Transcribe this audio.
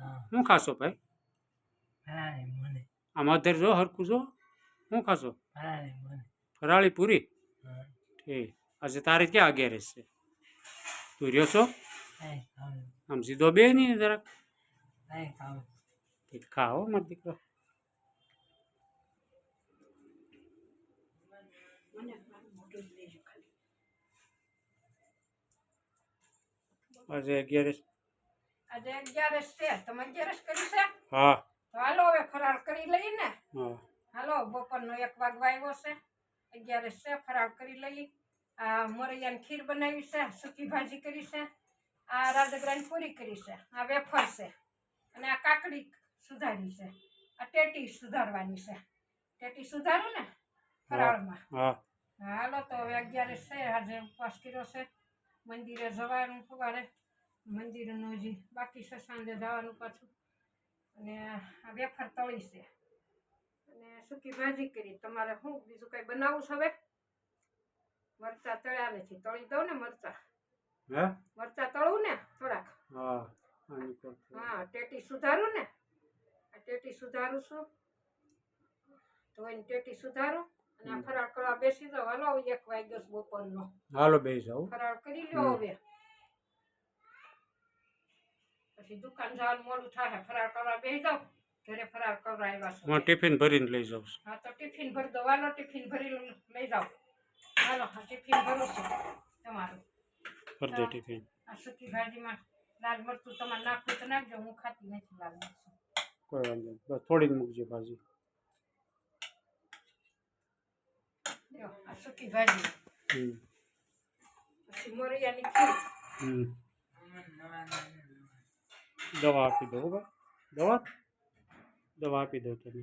હા શું ખાશો ભાઈ? આમાં મને. આમ જો હરખું જો. શું ખાશો? ફરાળી પૂરી? ઠીક. આજે તારે ક્યાં અગિયાર છે તું રહ્યો છો? આમ સીધો બે નહીં જરાક? ખાઓ મારો દીકરો. આજે અગિયારસ આજે અગિયારસ છે. તમે અગિયારસ કરી છે? હા. તો હાલો હવે ફરાળ કરી લઈએ ને હાલો બપોરનો એક વાગવા આવ્યો છે. અગિયારસ છે ફરાળ કરી લઈ. આ મોરૈયાની ખીર બનાવી છે સૂકી ભાજી કરી છે. આ રાજગરાની પૂરી કરી છે. આ વેફર છે. અને આ કાકડી સુધારી છે. આ ટેટી સુધારવાની છે. ટેટી સુધારું ને ફરાળમાં. હા. હાલો તો હવે અગિયારસ છે. આજે ઉપવાસ કર્યો છે. મંદિરે જવાનું સવારે. મંદિરનું જે. બાકી છે સાંજે જવાનું પાછું. અને આ વેફર તળી છે. અને સૂકી ભાજી કરી? તમારે શું બીજું કંઈ બનાવવું છે હવે? મરચા તળ્યા નથી તળી દઉં ને મરચા. મરચા તળું ને થોડાક. હા ટેટી સુધારું ને? આ ટેટી સુધારું છું. તો એની ટેટી સુધારું અને આ ફરાળ કરવા બેસી જાવ હાલો એક વાગ્યો બપોરનો. હાલો બેસી જાઓ. ફરાળ કરી લ્યો હવે. પછી દુકાન જવાનું મોડું થાય ફરાર કરવા બેસી જાવ ઘરે ફરાર કરવા આવ્યા હું ટિફિન ભરીને લઈ જાઉં છું. હા તો ટિફિન ભરી દો હાલો ટિફિન ભરી લઈ જાઓ. હાલો હા ટિફિન ભરો છો તમારું. ભર દો ટિફિન. આ સૂકી ભાજીમાં લાલ મરચું તમારે નાખવું તો નાખજો હું ખાતી નથી લાલ મરચું. કોઈ વાંધો નહીં બસ થોડી મૂકજો ભાજી. આ સૂકી ભાજી. પછી મોરૈયાની ખીર. હમ. દવા આપી દો હો ભાઈ દવા દવા આપી દો તમે